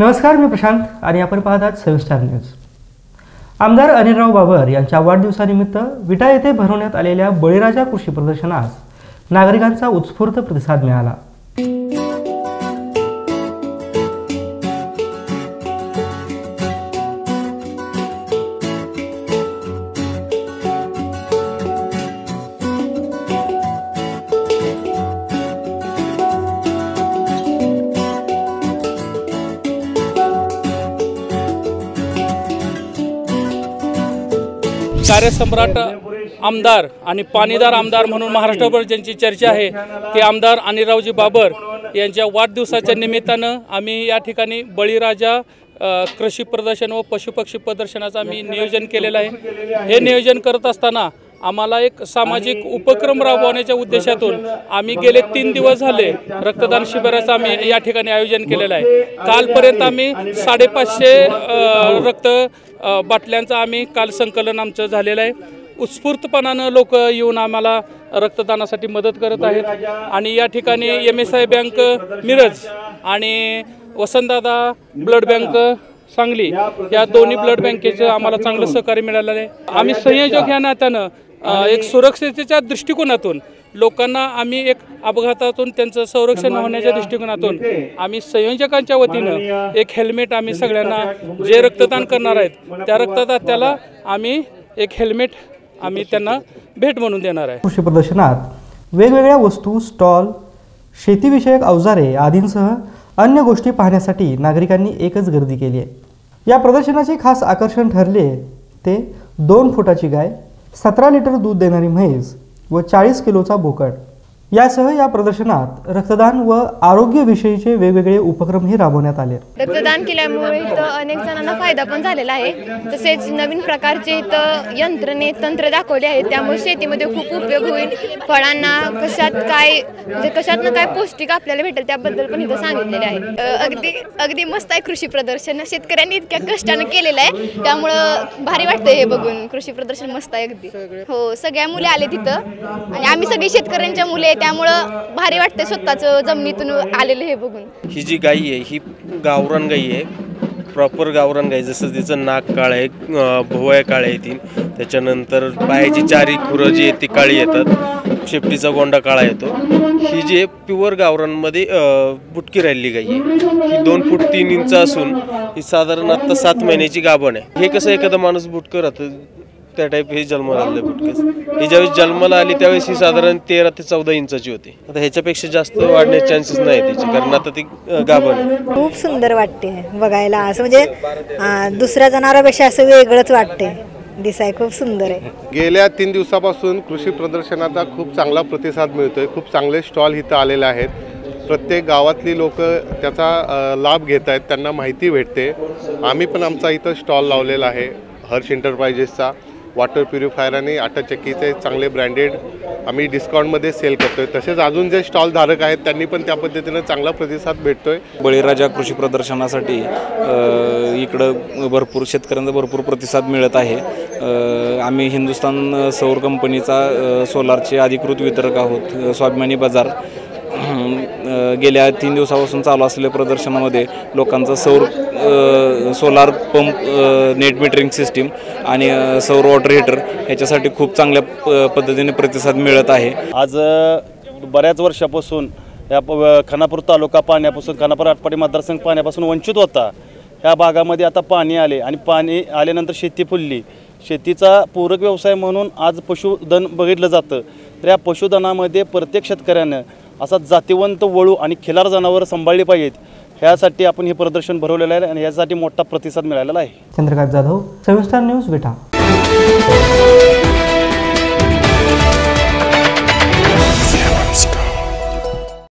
नमस्कार मी प्रशांत आणि आपण पाहत आहात सविस्टार न्यूज. आमदार अनिलराव बाबर यांच्या वाढदिवसानिमित्त विटा येथे भरवण्यात आलेल्या बळीराजा कृषी प्रदर्शनास नागरिकांचा उत्स्फूर्त प्रतिसाद मिळाला. कार्यसम्राट आमदार आणि पाणीदार आमदार म्हणून महाराष्ट्रभर ज्यांची चर्चा आहे ते आमदार अनिरावजी बाबर यांच्या वाढदिवसाच्या निमित्तानं आम्ही या ठिकाणी बळीराजा कृषी प्रदर्शन व पशुपक्षी प्रदर्शनाचं आम्ही नियोजन केलेलं आहे. हे नियोजन करत असताना आम्हाला एक सामाजिक उपक्रम राबवण्याच्या उद्देशातून आम्ही गेले तीन दिवस झाले. रक्तदान शिबिराचं आम्ही या ठिकाणी आयोजन केलेलं आहे. कालपर्यंत आम्ही साडेपाचशे रक्त बाटल्यांचं आम्ही काल संकलन आमचं झालेलं आहे. उत्स्फूर्तपणानं लोक येऊन आम्हाला रक्तदानासाठी मदत करत आहेत. आणि या ठिकाणी M S I bank Miraj आणि वसंतदादा ब्लड बँक सांगली या दोन्ही ब्लड बँकेचं आम्हाला चांगलं सहकार्य मिळालेलं आहे. आम्ही संयोजक या नात्यानं एक सुरक्षतेच्या दृष्टिकोनातून लोकांना आम्ही एक अपघातातून त्यांचं संरक्षण होण्याच्या दृष्टिकोनातून आम्ही संयोजकांच्या वतीनं एक हेल्मेट आम्ही सगळ्यांना जे रक्तदान करणार आहेत त्या रक्तदात्याला आम्ही एक हेल्मेट आम्ही त्यांना भेट म्हणून देणार आहे. कृषी प्रदर्शनात वेगवेगळ्या वस्तू स्टॉल शेतीविषयक अवजारे आदींसह अन्य गोष्टी पाहण्यासाठी नागरिकांनी एकच गर्दी केली आहे. या प्रदर्शनाचे खास आकर्षण ठरले ते दोन फुटाची गाय सतरा लिटर दूध देणारी म्हैस व चाळीस किलोचा बोकड. यासह या प्रदर्शनात रक्तदान व आरोग्यविषयीचे वेगवेगळे उपक्रमही राबवण्यात आले. रक्तदान केल्यामुळे इथं अनेक जणांना फायदा पण झालेला आहे. तसेच नवीन प्रकारचे इथं यंत्रणे तंत्र दाखवले आहेत. त्यामुळे शेतीमध्ये खूप उपयोग होईल. फळांना कशात काय म्हणजे कशात काय पौष्टिक आपल्याला भेटेल त्याबद्दल पण इथं सांगितलेले आहे. अगदी अगदी मस्त आहे कृषी प्रदर्शन. शेतकऱ्यांनी इतक्या कष्टानं केलेलं आहे. त्यामुळं भारी वाटतंय हे बघून. कृषी प्रदर्शन मस्त आहे अगदी. हो सगळ्या मुले आले तिथं आणि आम्ही सगळे शेतकऱ्यांच्या मुले त्यामुळं भारी वाटते स्वतःचं जमिनीतून आलेलं हे बघून. ही जी गाई आहे ही गावरान गाई आहे. प्रॉपर गावरान गाई जसं तिचं नाक काळ आहे भोवया काळ आहे ती त्याच्यानंतर पायाची चारी खुरं जी आहे ती काळी येतात. शेपटीचा गोंडा काळा येतो. ही जी आहे प्युअर गावरानमध्ये बुटकी राहिलेली गाई आहे. ही दोन फूट तीन इंच असून ही साधारण आत्ता सात महिन्याची गाभण आहे. हे कसं एखादा माणूस बुटकं राहतं? त्या टाईप हे जन्माला आलं बुटकस ही ज्यावेळेस जन्माला आली त्यावेळेस ही साधारण तेरा ते चौदा इंचाची होती. आता ह्याच्यापेक्षा जास्त वाढण्याचे चान्सेस नाही त्याचे कारण आता ती गाभण खूप सुंदर वाटते बघायला. असं म्हणजे दुसऱ्या जनावरापेक्षा असं वेगळंच वाटते. दिसाय खूप सुंदर आहे. गेल्या तीन दिवसापासून कृषी प्रदर्शनाचा खूप चांगला प्रतिसाद मिळतोय. खूप चांगले स्टॉल इथं आलेले आहेत. प्रत्येक गावातली लोक त्याचा अ, लाभ घेत आहेत त्यांना माहिती भेटते. आम्ही पण आमचा इथं स्टॉल लावलेला आहे हर्ष एंटरप्राइजेसचा वॉटर प्युरिफायर आणि आटाचक्कीचे चांगले ब्रँडेड आम्ही डिस्काउंटमध्ये सेल करतोय. तसेच अजून जे स्टॉल धारक आहेत त्यांनी पण त्या पद्धतीनं चांगला प्रतिसाद भेटतोय. बळीराजा कृषी प्रदर्शनासाठी इकडं भरपूर शेतकऱ्यांचा भरपूर प्रतिसाद मिळत आहे. आम्ही हिंदुस्तान सौर कंपनीचा सोलारचे अधिकृत वितरक आहोत स्वाभिमानी बाजार. गेल्या तीन दिवसापासून चालू असलेल्या प्रदर्शनामध्ये लोकांचा सौर solar pump net metering system आणि सौर वॉटर हीटर ह्याच्यासाठी खूप चांगल्या प पद्धतीने प्रतिसाद मिळत आहे. आज बऱ्याच वर्षापासून या प- खानापूर तालुका पाण्यापासून खानापूर आटपाडी मतदारसंघ पाण्यापासून वंचित होता. ह्या भागामध्ये आता पाणी आले आणि पाणी आल्यानंतर शेती फुलली. शेतीचा पूरक व्यवसाय म्हणून आज पशुधन बघितलं जातं. तर या पशुधनामध्ये प्रत्येक शेतकऱ्यानं असा जातीवंत वळू आणि खिलार जनावरं सांभाळली पाहिजेत. ह्यासाठी आपण हे प्रदर्शन भरवलेलं आहे आणि यासाठी मोठा प्रतिसाद मिळालेला आहे. चंद्रकांत जाधव सविस्तर न्यूज विटा.